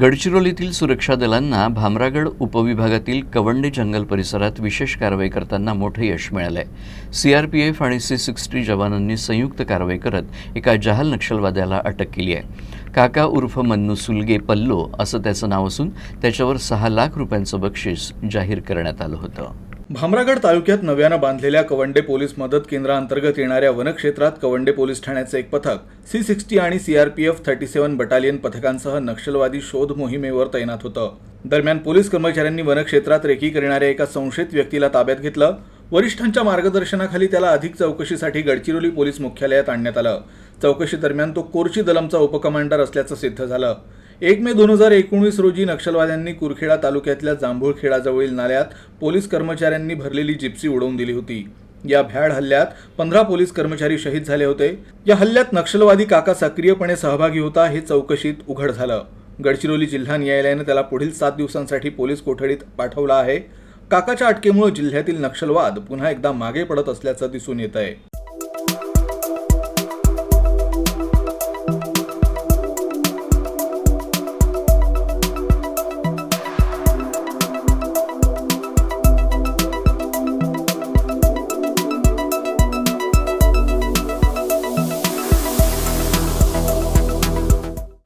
गडचिरोलीतील सुरक्षा दलांना भामरागड उपविभागातील कवंडे जंगल परिसरात विशेष कारवाई करताना मोठं यश मिळालंय. सीआरपीएफ आणि सी सिक्स्टी जवानांनी संयुक्त कारवाई करत एका जहाल नक्षलवाद्याला अटक केली आहे. काका उर्फ मन्नू सुलगे पल्लो असं त्याचं नाव असून त्याच्यावर सहा लाख रुपयांचं बक्षीस जाहीर करण्यात आलं होतं. भामरागड तालुक्यात नव्यानं बांधलेल्या कवंडे पोलीस मदत केंद्राअंतर्गत येणाऱ्या वनक्षेत्रात कवंडे पोलीस ठाण्याचे एक पथक सी सिक्स्टी आणि सीआरपीएफ थर्टी सेव्हन बटालियन पथकांसह नक्षलवादी शोध मोहिमेवर तैनात होतं. दरम्यान पोलीस कर्मचाऱ्यांनी वनक्षेत्रात रेकी करणाऱ्या एका संशयित व्यक्तीला ताब्यात घेतलं. वरिष्ठांच्या मार्गदर्शनाखाली त्याला अधिक चौकशीसाठी गडचिरोली पोलीस मुख्यालयात आणण्यात आलं. चौकशी दरम्यान तो कोरची दलमचा उपकमांडर असल्याचं सिद्ध झालं. एक मे दोन हजार एकोणीस रोजी नक्षलवाद्यांनी कुरखेडा तालुक्यातल्या जांभूळखेडाजवळील नाल्यात पोलीस कर्मचाऱ्यांनी भरलेली जिप्सी उडवून दिली होती. या भ्याड हल्ल्यात पंधरा पोलीस कर्मचारी शहीद झाले होते. या हल्ल्यात नक्षलवादी काका सक्रियपणे सहभागी होता हे चौकशीत उघड झालं. गडचिरोली जिल्हा न्यायालयानं त्याला पुढील सात दिवसांसाठी पोलीस कोठडीत पाठवलं आहे. काकाच्या अटकेमुळे जिल्ह्यातील नक्षलवाद पुन्हा एकदा मागे पडत असल्याचं दिसून येत आहे